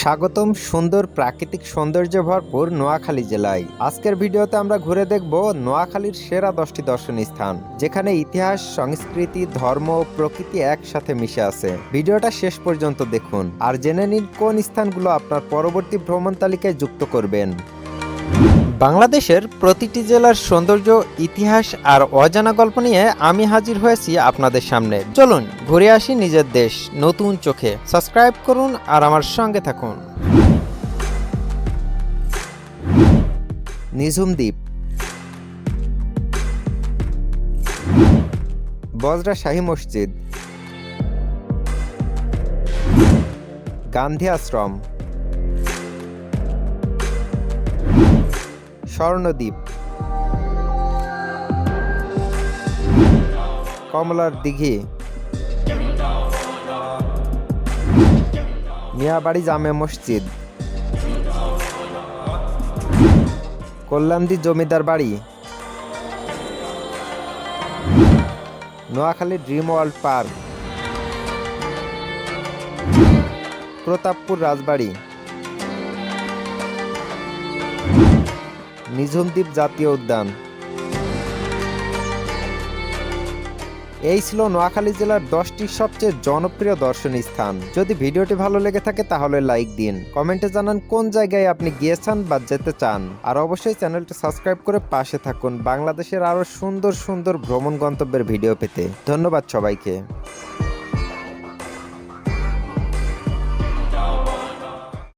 স্বাগতম সুন্দর প্রাকৃতিক সৌন্দর্যে ভরপুর নোয়াখালী জেলায়। আজকের ভিডিওতে আমরা ঘুরে দেখব নোয়াখালীর সেরা দশটি দর্শনীয় স্থান, যেখানে ইতিহাস, সংস্কৃতি, ধর্ম ও প্রকৃতি একসাথে মিশে আছে। ভিডিওটা শেষ পর্যন্ত দেখুন, আর জেনে নিন কোন স্থানগুলো আপনার পরবর্তী ভ্রমণ তালিকায় যুক্ত করবেন। বাংলাদেশের প্রতিটি জেলার সৌন্দর্য, ইতিহাস আর অজানা গল্প নিয়ে আমি হাজির হয়েছি আপনাদের সামনে। চলুন, ঘুরে আসি নিজের দেশ, নতুন চোখে। সাবস্ক্রাইব করুন আর আমার সঙ্গে থাকুন। নিঝুম দ্বীপ। বজরা শাহী মসজিদ। গান্ধী আশ্রম। স্বর্ণদ্বীপ। কমলার দিঘি। মিয়াবাড়ি জামে মসজিদ। কল্যাণদি জমিদার বাড়ি। Noakhali dream world park. Pratappur রাজবাড়ি। নিঝুমদ্বীপ জাতীয় উদ্যান। এই ছিল নোয়াখালী জেলার দশটি সবচেয়ে জনপ্রিয় দর্শনীয় স্থান। যদি ভিডিওটি ভালো লেগে থাকে তাহলে লাইক দিন। কমেন্টে জানান কোন জায়গায় আপনি গিয়েছেন বা যেতে চান। আর অবশ্যই চ্যানেলটি সাবস্ক্রাইব করে পাশে থাকুন বাংলাদেশের আরও সুন্দর সুন্দর ভ্রমণ গন্তব্যের ভিডিও পেতে। ধন্যবাদ সবাইকে।